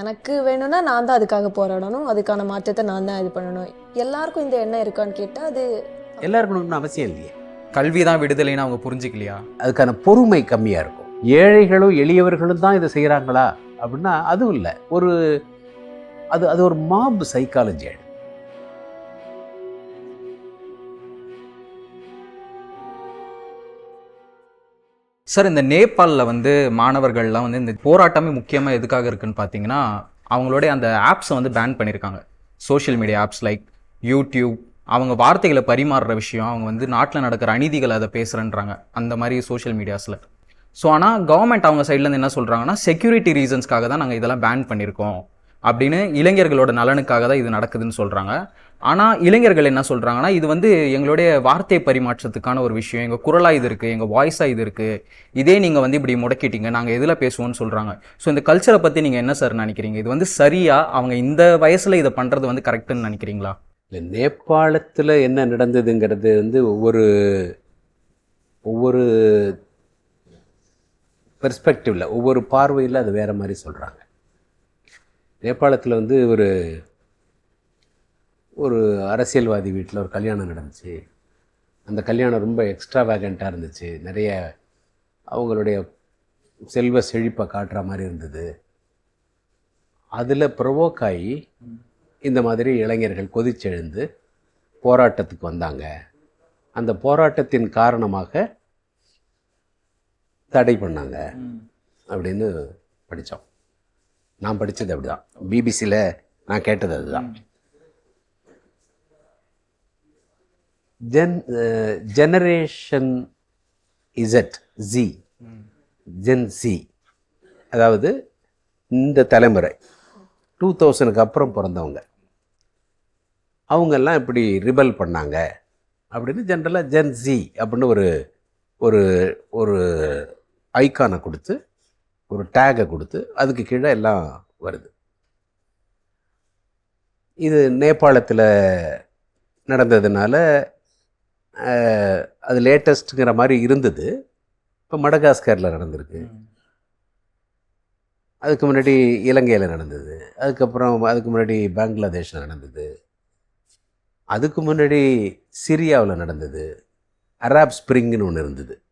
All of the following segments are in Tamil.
எனக்கு வேணும்னா நான் தான் அதுக்காக போராடணும். அதுக்கான மாற்றத்தை நான் தான் இது பண்ணணும். எல்லாருக்கும் இந்த எண்ணம் இருக்கான்னு கேட்டால் அது எல்லாருக்கும் ஒன்றும் அவசியம் இல்லையே. கல்வி தான் விடுதலைன்னு அவங்க புரிஞ்சுக்கலையா? அதுக்கான பொறுமை கம்மியாக இருக்கும். ஏழைகளும் எளியவர்களும் தான் இதை செய்கிறாங்களா அப்படின்னா அதுவும் இல்லை. ஒரு அது அது ஒரு மாப் சைக்காலஜி சார் இந்த நேபாளில் வந்து மாணவர்கள்லாம் வந்து இந்த போராட்டமே முக்கியமாக எதுக்காக இருக்குன்னு பார்த்தீங்கன்னா அவங்களுடைய அந்த ஆப்ஸை வந்து பேன் பண்ணியிருக்காங்க social media apps like YouTube அவங்க வார்த்தைகளை பரிமாறுற விஷயம் அவங்க வந்து நாட்டில் நடக்கிற அநீதிகளை அதை பேசுகிறேன்றாங்க அந்த மாதிரி சோஷியல் மீடியாஸில் ஸோ ஆனால் கவர்மெண்ட் அவங்க சைட்லேருந்து என்ன சொல்கிறாங்கன்னா செக்யூரிட்டி ரீசன்ஸ்க்காக தான் நாங்கள் இதெல்லாம் பேன் பண்ணியிருக்கோம் அப்படின்னு இளைஞர்களோட நலனுக்காக தான் இது நடக்குதுன்னு சொல்கிறாங்க ஆனால் இளைஞர்கள் என்ன சொல்கிறாங்கன்னா இது வந்து எங்களுடைய வார்த்தை பரிமாற்றத்துக்கான ஒரு விஷயம். எங்கள் குரலாக இது இருக்குது எங்கள் வாய்ஸாக இது இருக்குது இதே நீங்கள் வந்து இப்படி முடக்கிட்டீங்க நாங்கள் எதில் பேசுவோம்னு சொல்கிறாங்க ஸோ இந்த கல்ச்சரை பற்றி நீங்கள் என்ன சார் நினைக்கிறீங்க? இது வந்து சரியாக அவங்க இந்த வயசில் இதை பண்ணுறது வந்து கரெக்டுன்னு நினைக்கிறீங்களா? இல்லை நேபாளத்தில் என்ன நடந்ததுங்கிறது வந்து ஒவ்வொரு ஒவ்வொரு பெர்ஸ்பெக்டிவில் ஒவ்வொரு பார்வையில் அது வேறு மாதிரி சொல்கிறாங்க நேபாளத்தில் வந்து ஒரு ஒரு அரசியல்வாதி வீட்டில் ஒரு கல்யாணம் நடந்துச்சு. அந்த கல்யாணம் ரொம்ப எக்ஸ்ட்ரா வேகண்ட்டாக இருந்துச்சு. நிறைய அவங்களுடைய செல்வ செழிப்பை காட்டுற மாதிரி இருந்தது. அதில் ப்ரொவோக் ஆகி இந்த மாதிரி இளைஞர்கள் கொதிச்செழுந்து போராட்டத்துக்கு வந்தாங்க. அந்த போராட்டத்தின் காரணமாக தடை பண்ணாங்க அப்படின்னு படித்தோம் நான் படித்தது அப்படிதான். பிபிசியில் நான் கேட்டது அதுதான். Gen generation Z G gen C அதாவது இந்த தலைமுறை. டூ தௌசண்ட்க்கு அப்புறம் பிறந்தவங்க. அவங்கெல்லாம் இப்படி ரிபல் பண்ணாங்க. அப்படின்னு ஜென்ரலாக ஜென் ஜி அப்படின்னு ஒரு ஒரு ஒரு ஐக்கானை கொடுத்து ஒரு டேகை கொடுத்து அதுக்கு கீழே எல்லாம் வருது. இது நேபாளத்தில் நடந்ததுனால அது லேட்டஸ்ட்டுங்கிற மாதிரி இருந்தது. இப்போ மடகாஸ்கரில் நடந்திருக்கு. அதுக்கு முன்னாடி இலங்கையில் நடந்தது. அதுக்கப்புறம் அதுக்கு முன்னாடி பங்களாதேஷில் நடந்தது. அதுக்கு முன்னாடி சிரியாவில் நடந்தது. அராப் ஸ்ப்ரிங்னு ஒன்று இருந்தது.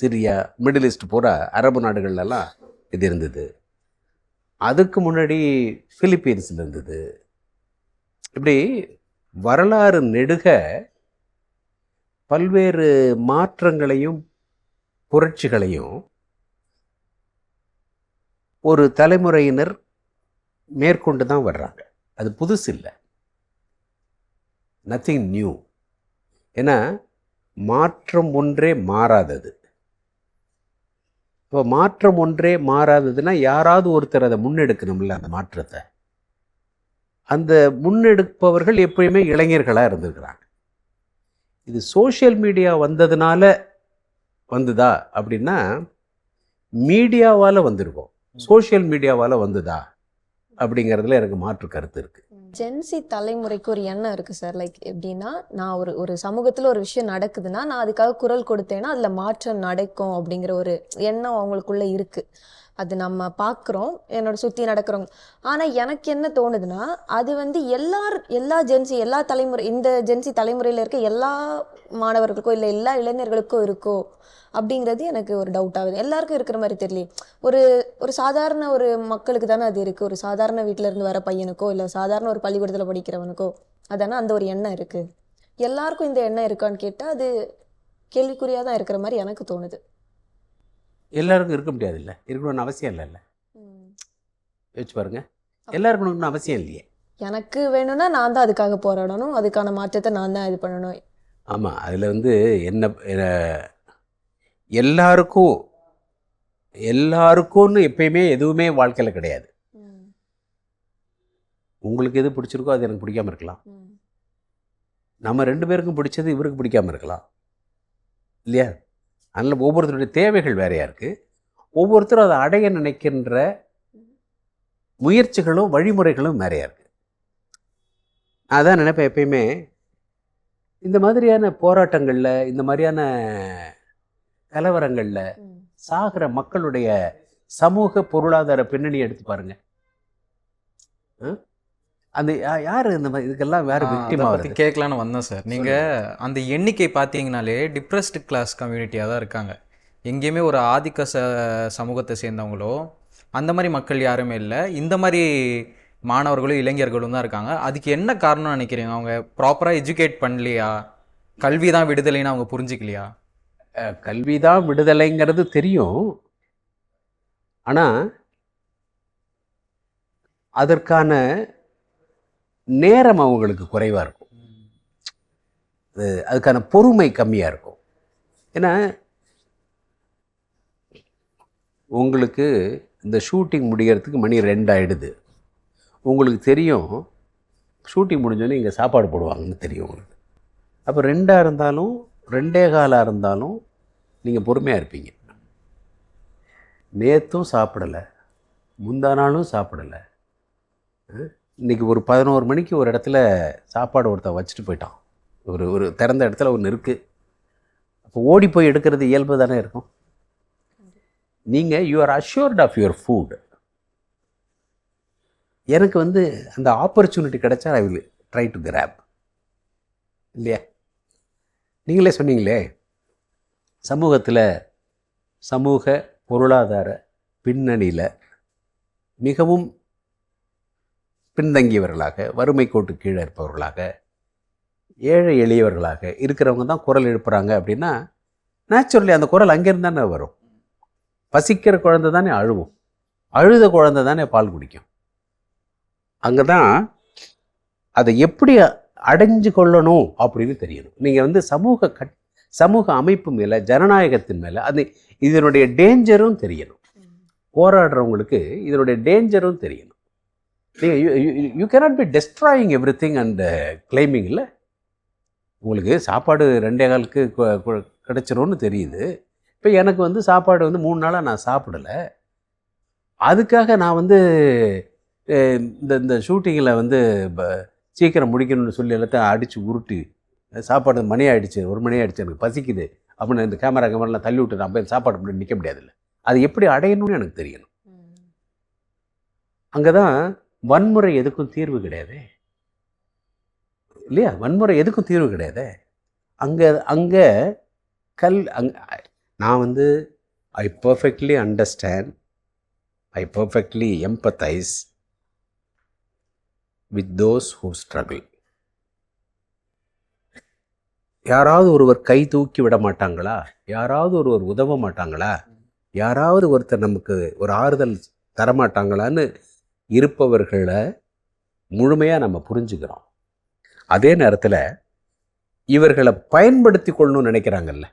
சிரியா மிடில் ஈஸ்ட் பூரா அரபு நாடுகள்லாம் இது இருந்தது. அதுக்கு முன்னாடி பிலிப்பீன்ஸில் இருந்தது. இப்படி வரலாறு நெடுக பல்வேறு மாற்றங்களையும் புரட்சிகளையும் ஒரு தலைமுறையினர் மேற்கொண்டு தான் வர்றாங்க. அது புதுசு இல்லை. நத்திங் நியூ ஏன்னா மாற்றம் ஒன்றே மாறாதது. இப்போ மாற்றம் ஒன்றே மாறாததுன்னா யாராவது ஒருத்தர் அதை முன்னெடுக்கணும்ல அந்த மாற்றத்தை. அந்த முன்னெடுப்பவர்கள் எப்பயுமே இளைஞர்களாக இருந்திருக்கிறாங்க. இது சோஷியல் மீடியா வந்ததுனால வந்துதா அப்படின்னா மீடியாவால் வந்திருக்கோம். சோஷியல் மீடியாவால் வந்துதா அப்படிங்கிறதுல எனக்கு மாற்று கருத்து இருக்குது ஜென்சி தலைமுறைக்கு ஒரு எண்ணம் இருக்கு சார் லைக் எப்படின்னா நான் ஒரு ஒரு சமூகத்துல ஒரு விஷயம் நடக்குதுன்னா நான் அதுக்காக குரல் கொடுத்தேன்னா அதுல மாற்றம் நடக்கும் அப்படிங்கிற ஒரு எண்ணம் அவங்களுக்குள்ள இருக்கு. அது நம்ம பார்க்குறோம் என்னோட சுற்றி நடக்கிறவங்க ஆனால் எனக்கு என்ன தோணுதுன்னா அது வந்து எல்லார் எல்லா ஜென்சி எல்லா தலைமுறை இந்த ஜென்சி தலைமுறையில் இருக்க எல்லா மாணவர்களுக்கோ இல்லை எல்லா இளைஞர்களுக்கோ இருக்கோ அப்படிங்கிறது எனக்கு ஒரு டவுட் ஆகுது. எல்லாருக்கும் இருக்கிற மாதிரி தெரியல ஒரு ஒரு சாதாரண ஒரு மக்களுக்கு தானே அது இருக்குது ஒரு சாதாரண வீட்டிலேருந்து வர பையனுக்கோ இல்லை சாதாரண ஒரு பள்ளிக்கூடத்தில் படிக்கிறவனுக்கோ அதானே அந்த ஒரு எண்ணம் இருக்குது எல்லாருக்கும் இந்த எண்ணம் இருக்கான்னு கேட்டால் அது கேள்விக்குறியாக தான் இருக்கிற மாதிரி எனக்கு தோணுது. எல்லாருக்கும் இருக்க முடியாது இல்லை இருக்கணும்னு அவசியம் இல்லைல்ல யோசிச்சு பாருங்க. எல்லாருக்கும் ஒன்றும் அவசியம் இல்லையே. எனக்கு வேணும்னா நான் தான் அதுக்காக போராடணும். அதுக்கான மாற்றத்தை நான் தான் இது பண்ணணும். ஆமாம் அதில் வந்து என்ன எல்லாருக்கும் எல்லாருக்கும்னு எப்பயுமே எதுவுமே வாழ்க்கையில் கிடையாது. உங்களுக்கு எது பிடிச்சிருக்கோ அது எனக்கு பிடிக்காம இருக்கலாம். நம்ம ரெண்டு பேருக்கும் பிடிச்சது இவருக்கு பிடிக்காம இருக்கலாம். இல்லையா? அதனால் ஒவ்வொருத்தருடைய தேவைகள் வேறையாக இருக்குது ஒவ்வொருத்தரும் அதை அடைய நினைக்கின்ற முயற்சிகளும் வழிமுறைகளும் வேறையாக இருக்குது அதான் நினைப்பேன் எப்பயுமே இந்த மாதிரியான போராட்டங்களில் இந்த மாதிரியான கலவரங்களில் சாகிற மக்களுடைய சமூக பொருளாதார பின்னணி எடுத்து பாருங்க. அந்த யாரு இந்த மாதிரி இதுக்கெல்லாம் வேற விக்டிம் பற்றி கேட்கலான்னு வந்தேன் சார். நீங்கள் அந்த எண்ணிக்கை பார்த்தீங்கனாலே டிப்ரெஸ்டு கிளாஸ் கம்யூனிட்டியாக தான் இருக்காங்க. எங்கேயுமே ஒரு ஆதிக்க ச சமூகத்தை சேர்ந்தவங்களோ அந்த மாதிரி மக்கள் யாருமே இல்லை. இந்த மாதிரி மாணவர்களும் இளைஞர்களும் தான் இருக்காங்க. அதுக்கு என்ன காரணம்னு நினைக்கிறீங்க? அவங்க ப்ராப்பராக எஜுகேட் பண்ணலையா? கல்வி தான் விடுதலைன்னு அவங்க புரிஞ்சிக்கலையா? கல்வி தான் விடுதலைங்கிறது தெரியும். ஆனால் அதற்கான நேரம் அவங்களுக்கு குறைவாக இருக்கும். அது அதுக்கான பொறுமை கம்மியாக இருக்கும். ஏன்னா உங்களுக்கு இந்த ஷூட்டிங் முடியறதுக்கு மணி ரெண்டு ஆயிடுது. உங்களுக்கு தெரியும் ஷூட்டிங் முடிஞ்சோடனே இங்கே சாப்பாடு போடுவாங்கன்னு தெரியும் உங்களுக்கு. அப்போ ரெண்டாக இருந்தாலும் ரெண்டே காலாக இருந்தாலும் நீங்கள் பொறுமையாக இருப்பீங்க. நேற்றும் சாப்பிடலை முந்தா நாளும் சாப்பிடலை. இன்றைக்கி ஒரு பதினோரு மணிக்கு ஒரு இடத்துல சாப்பாடு ஒருத்தன் வச்சுட்டு போயிட்டான். ஒரு ஒரு திறந்த இடத்துல ஒன்று இருக்குது அப்போ ஓடி போய் எடுக்கிறது இயல்பு தானே இருக்கும். நீங்கள் you are assured of your food எனக்கு வந்து அந்த ஆப்பர்ச்சுனிட்டி கிடைச்சா I will try to grab இல்லையா? நீங்களே சொன்னீங்களே சமூகத்தில் சமூக பொருளாதார பின்னணியில் மிகவும் பின்தங்கியவர்களாக வறுமை கோட்டு கீழே இருப்பவர்களாக ஏழை எளியவர்களாக இருக்கிறவங்க தான் குரல் எழுப்புறாங்க அப்படின்னா நேச்சுரலி அந்த குரல் அங்கேருந்து தானே வரும். பசிக்கிற குழந்தை தானே அழுவும். அழுத குழந்தை தானே பால் குடிக்கும். அங்கே தான் அதை எப்படி அடைஞ்சு கொள்ளணும் அப்படின்னு தெரியணும் நீங்கள் வந்து சமூக கட் சமூக அமைப்பு மேலே ஜனநாயகத்தின் மேலே அது இதனுடைய டேஞ்சரும் தெரியணும். போராடுறவங்களுக்கு இதனுடைய டேஞ்சரும் தெரியணும். நீங்கள் you cannot be destroying everything and claiming இல்லை. உங்களுக்கு சாப்பாடு ரெண்டே காலுக்கு கிடைச்சிரும்னு தெரியுது. இப்போ எனக்கு வந்து சாப்பாடு வந்து மூணு நாளாக நான் சாப்பிடலை. அதுக்காக நான் வந்து இந்த இந்த ஷூட்டிங்கில் வந்து சீக்கிரம் முடிக்கணும்னு சொல்லி எல்லாத்தையும் அடித்து உருட்டி சாப்பாடு மணி ஆயிடுச்சு ஒரு மணி ஆயிடுச்சு எனக்கு பசிக்குது. அப்படின்னு இந்த கேமரா கேமராலாம் தள்ளி விட்டு நான் போய் சாப்பாடு பண்ணி நிற்க முடியாதுல்ல. அது எப்படி அடையணும்னு எனக்கு தெரியணும். அங்கே தான் வன்முறை எதுக்கும் தீர்வு கிடையாது. இல்லையா? வன்முறை எதுக்கும் தீர்வு கிடையாது. அங்கே அங்கே கல் அங் நான் வந்து I perfectly understand I perfectly empathise with those who struggle யாராவது ஒருவர் கை தூக்கி விட மாட்டாங்களா? யாராவது ஒருவர் உதவ மாட்டாங்களா? யாராவது ஒருத்தர் நமக்கு ஒரு ஆறுதல் தரமாட்டாங்களான்னு இருப்பவர்களை முழுமையாக நம்ம புரிஞ்சுக்கிறோம். அதே நேரத்தில் இவர்களை பயன்படுத்தி கொள்ளணும்னு நினைக்கிறாங்கல்ல.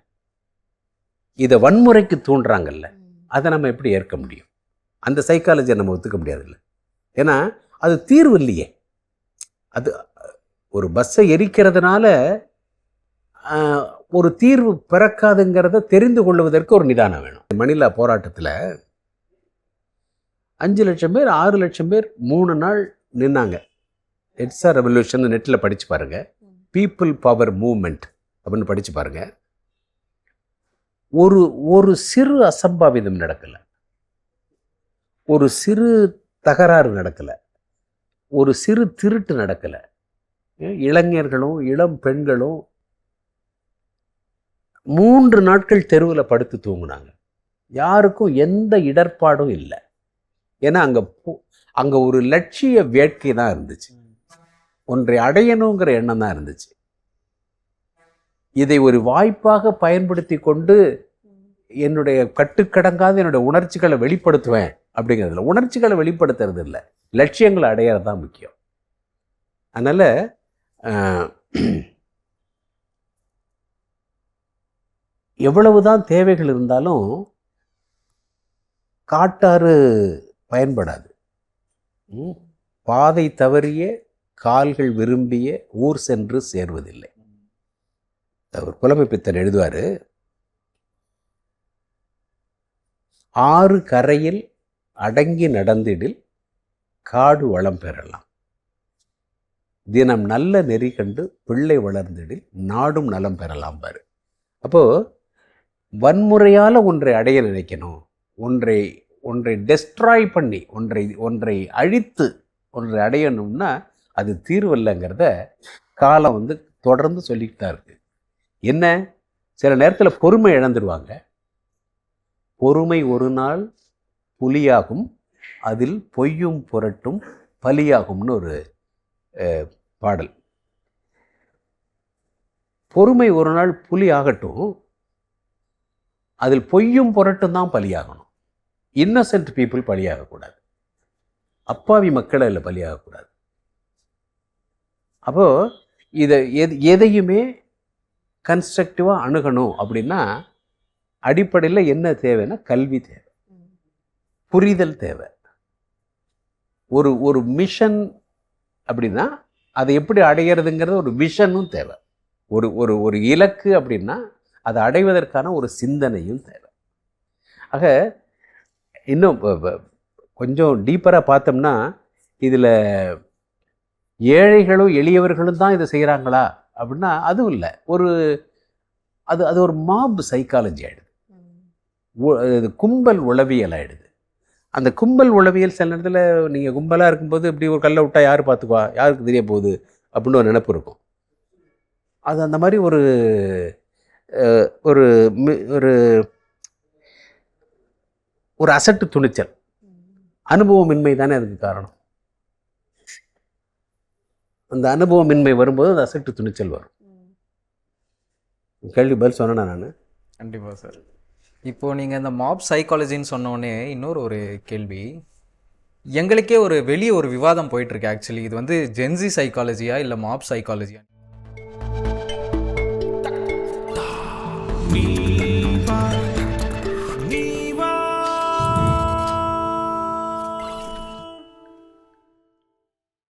இதை வன்முறைக்கு தூண்டுறாங்கல்ல. அதை நம்ம எப்படி ஏற்க முடியும்? அந்த சைக்காலஜியை நம்ம ஒத்துக்க முடியாதுல்ல. ஏன்னா அது தீர்வு இல்லையே. அது ஒரு பஸ்ஸை எரிக்கிறதுனால ஒரு தீர்வு பிறக்காதுங்கிறத தெரிந்து கொள்வதற்கு ஒரு நிதானம் வேணும். மணிலா போராட்டத்தில் அஞ்சு லட்சம் பேர் ஆறு லட்சம் பேர் மூணு நாள் நின்னாங்க. எட்ஸா ரெவல்யூஷன் நெட்டில் படித்து பாருங்கள் பீப்புள் பவர் மூமெண்ட் அப்படின்னு படித்து பாருங்கள் ஒரு ஒரு சிறு அசம்பாவிதம் நடக்கலை. ஒரு சிறு தகராறு நடக்கலை. ஒரு சிறு திருட்டு நடக்கலை. இளைஞர்களும் இளம் பெண்களும் மூன்று நாட்கள் தெருவில் படுத்து தூங்குனாங்க. யாருக்கும் எந்த இடர்பாடும் இல்லை. ஏன்னா அங்கே அங்கே ஒரு லட்சிய வேட்கை தான் இருந்துச்சு. ஒன்றை அடையணுங்கிற எண்ணம் தான் இருந்துச்சு. இதை ஒரு வாய்ப்பாக பயன்படுத்தி கொண்டு என்னுடைய கட்டுக்கடங்காத என்னுடைய உணர்ச்சிகளை வெளிப்படுத்துவேன் அப்படிங்கிறதுல உணர்ச்சிகளை வெளிப்படுத்துறது இல்லை. லட்சியங்களை அடையிறது தான் முக்கியம். அதனால் எவ்வளவுதான் தேவைகள் இருந்தாலும் காட்டாறு பயன்படாது. ம்? பாதை தவறிய கால்கள் விரும்பிய ஊர் சென்று சேர்வதில்லை. அவர் புலமை பித்தன் எழுதுவார் ஆறு கரையில் அடங்கி நடந்திடில் காடு வளம் பெறலாம். தினம் நல்ல நெறி கண்டு பிள்ளை வளர்ந்திடில் நாடும் நலம் பெறலாம் பாரு. அப்போது வன்முறையால் ஒன்றை அடைய நினைக்கணும் ஒன்றை ஒன்றை டெஸ்ட்ராய் பண்ணி ஒன்றை ஒன்றை அழித்து ஒன்றை அடையணும்னா அது தீர்வு இல்லைங்கிறத காலம் வந்து தொடர்ந்து சொல்லிக்கிட்டு தான் இருக்கு. என்ன? சில நேரத்தில் பொறுமை இழந்துருவாங்க. பொறுமை ஒரு நாள் புலியாகும் அதில் பொய்யும் புரட்டும் பலியாகும்னு ஒரு பாடல். பொறுமை ஒரு நாள் புலி ஆகட்டும் அதில் பொய்யும் புரட்டும் தான் பலியாகணும். Innocent people பலியாகக்கூடாது. அப்பாவி மக்கள் அதில் பலியாகக்கூடாது. அப்போது இதை எது எதையுமே கன்ஸ்ட்ரக்டிவாக அணுகணும் அப்படின்னா அடிப்படையில் என்ன தேவைன்னா கல்வி தேவை. புரிதல் தேவை. ஒரு ஒரு மிஷன் அப்படின்னா அதை எப்படி அடையிறதுங்கிறது ஒரு விஷனும் தேவை. ஒரு ஒரு ஒரு இலக்கு அப்படின்னா அதை அடைவதற்கான ஒரு சிந்தனையும் தேவை. ஆக இன்னும் கொஞ்சம் டீப்பராக பார்த்தோம்னா இதில் ஏழைகளும் எளியவர்களும் தான் இதை செய்கிறாங்களா அப்படின்னா அதுவும் இல்லை. ஒரு அது அது ஒரு மாப் சைக்காலஜி ஆகிடுது அது கும்பல் உளவியல் ஆயிடுது. அந்த கும்பல் உளவியல் சில நேரத்தில் நீங்கள் கும்பலாக இருக்கும்போது இப்படி ஒரு கல்லை விட்டா யார் பார்த்துக்குவா? யாருக்கு தெரிய போகுது? அப்படின்னு ஒரு நினைப்பு இருக்கும். அது அந்த மாதிரி ஒரு ஒரு மி- ஒரு ஒரு அசட்டு துணிச்சல். அனுபவமின்மை தானே அதுக்கு காரணம். அந்த அனுபவமின்மை வரும்போது அந்த அசட்டு துணிச்சல் வரும். கேள்வி பதில் சொன்னேனா நான்? கண்டிப்பாக சார். இப்போ நீங்கள் இந்த மாப் சைக்காலஜின்னு சொன்னோடனே இன்னொரு ஒரு கேள்வி. எங்களுக்கே ஒரு வெளியே ஒரு விவாதம் போயிட்டு இருக்கு ஆக்சுவலி இது வந்து ஜென்சி சைக்காலஜியா இல்லை மாப் சைக்காலஜியா